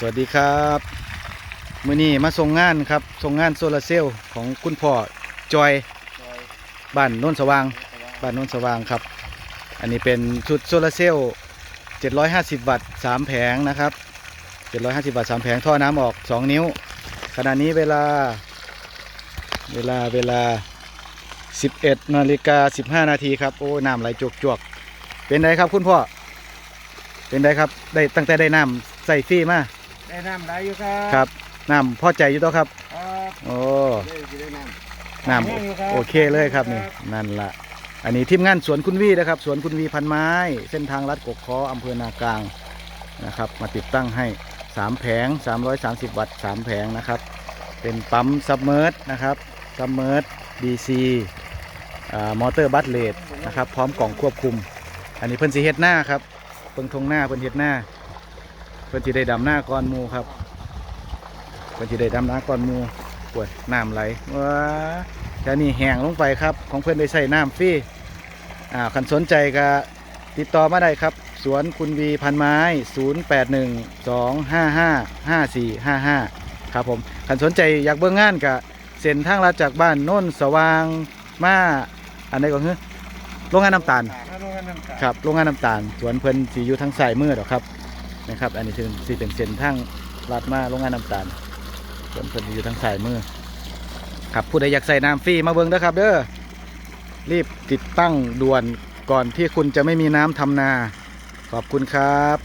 สวัสดีครับมื้อนี้มาส่งงานครับส่งงานโซลาร์เซลล์ของคุณพ่อจอยบ้านโน้นสว่างบ้านโน้นสว่างครับ อันนี้เป็นชุดโซลาร์เซลล์750 วัตต์3แผงนะครับ 750 วัตต์3แผงท่อน้ำออก 2 นิ้ว ขณะนี้เวลา เวลาเวลา 11นาฬิกา15 นาทีครับ โอ้น้ำไหลจวกจวกๆเป็นไงครับคุณพ่อ เป็นไงครับ ได้ตั้งแต่ได้น้ำใส่ฟรีมา ได้น้ำได้อยู่ครับครับน้ำพอใจอยู่ตัวครับครับโอ้ได้ได้น้ำ น้แห้งอยู่ครับำโอเคเลยครับนี่นั่นละอันนี้ทีมงานสวนคุณวีนะครับสวนคุณวีพันไม้ เส้นทางลัดกกคออำเภอนากลางนะครับ มาติดตั้งให้ 3 แผง 330 วัตต์3แผงนะครับ เป็นปั๊มซับเมอร์นะครับซับเมอร์ดีซีมอเตอร์บัตเลดนะครับ พร้อมกล่องควบคุม อันนี้เพิ่นสีเฮ็ดหน้าครับเพิ่งทงหน้าเพิ่นเฮ็ดหน้า เพิ่นสิได้ดำหน้าก่อนหมูครับเพิ่นสิได้ดำหน้าก่อนหมูปวดน้ำไหลว้าแค่นี้แห้งลงไปครับ ของเพิ่นได้ใส่น้ำฟรีอ่าคันสนใจก็ติดต่อมาได้ครับ สวนคุณวีพันไม้ 0812555455 ครับผมคันสนใจอยากเบิ่งงานก็เส้นทางลัดจากบ้านโน้นสว่างมาอันใดก็คือโรงงานน้ำตาลถ้าลงกันน้ำตาล ครับ โรงงานน้ำตาล สวนเพิ่นสีอยู่ทางสายมือดอกครับ นะครับ อันนี้คือสีเป็นเส้นทางลาดมาโรงงานน้ำตาลส่วนเพิ่นอยู่ทางสายมือครับผู้ใดอยากใส่น้ำฟรีมาเบิ้งนะครับ เด้อรีบติดตั้งด่วนก่อนที่คุณจะไม่มีน้ำทำนา ขอบคุณครับ